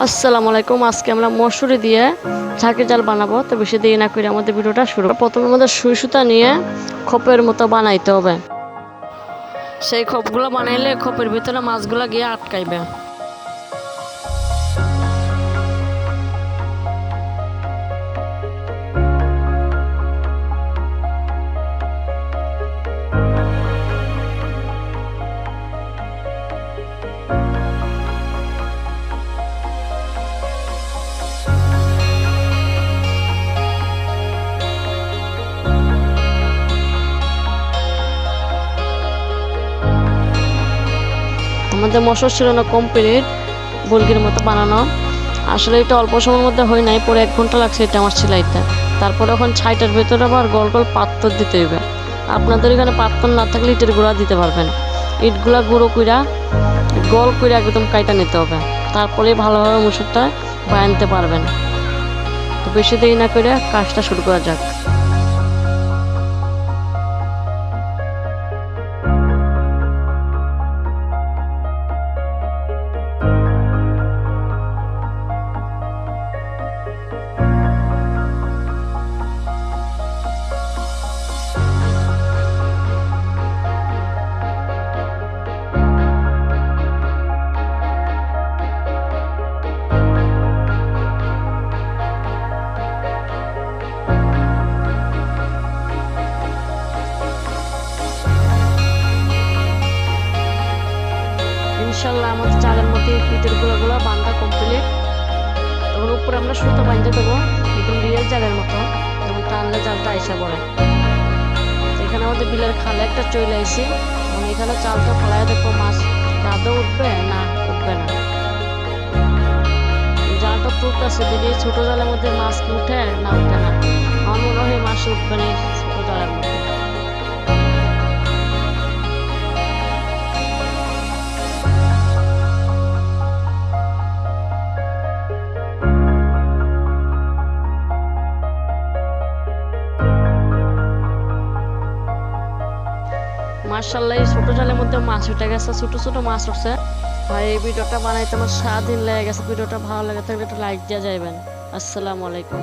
আসসালামু আলাইকুম। আজকে আমরা মসুরি দিয়ে ঝাঁকি জাল বানাবো। তো বেশি দেরি না করে আমাদের ভিডিওটা শুরু প্রথমে আমাদের সুই সুতা নিয়ে খোপের মতো বানাইতে হবে। সেই খোপগুলো বানাইলে খোপের ভিতরে মাছগুলো গিয়ে আটকাইবে। আমাদের মশর ছিল না কমপ্লিট বুলগির মতো বানানো। আসলে এটা অল্প সময়ের মধ্যে হয় নাই, পরে এক ঘণ্টা লাগছে এটা আমার সেলাইতে। তারপরে এখন ছাইটার ভেতরে আবার গোল গোল পাত্তর দিতে হইবে। আপনাদের এখানে পাত্তর না থাকলে ইটের গুঁড়া দিতে পারবেন। ইটগুলা গুঁড়ো কইরা, গোল কইরা একদম কাইটা নিতে হবে। তারপরে ভালোভাবে মুসুরটা বানাতে পারবেন। তো বেশি দেরি না করে কাজটা শুরু করা যাক। ইনশাল্লাহ আমাদের চালের মধ্যে পিঠের গুঁড়োগুলো বান্ধা কমপ্লিট তখন উপরে আমরা সুতো বাঁধতে দেবো, একদম রিয়েল জালের মতো। যেমন টানলে জালটা আইসা পড়ে। এখানে আমাদের বিলের খালে একটা চলে আইসি মানে এখানে চালটা ফলায় দেখব মাছ আদৌ উঠবে না উঠবে না। জালটা তুলতেছে দেখি ছোট জালের মধ্যে মাছ উঠে না উঠে না। আমার মনে হয় মাছ উঠবে না ছোট জালের মধ্যে। মার্শাল্লাহ এই ছোট জালের মধ্যে মাছ উঠে গেছে, ছোট ছোট মাছ উঠছে। ভাই, এই ভিডিওটা বানাইতে আমার সারাদিন লেগে গেছে, ভিডিওটা ভালো লাগে থাকলে একটু লাইক দিয়ে যাইবেন। আসসালামু আলাইকুম।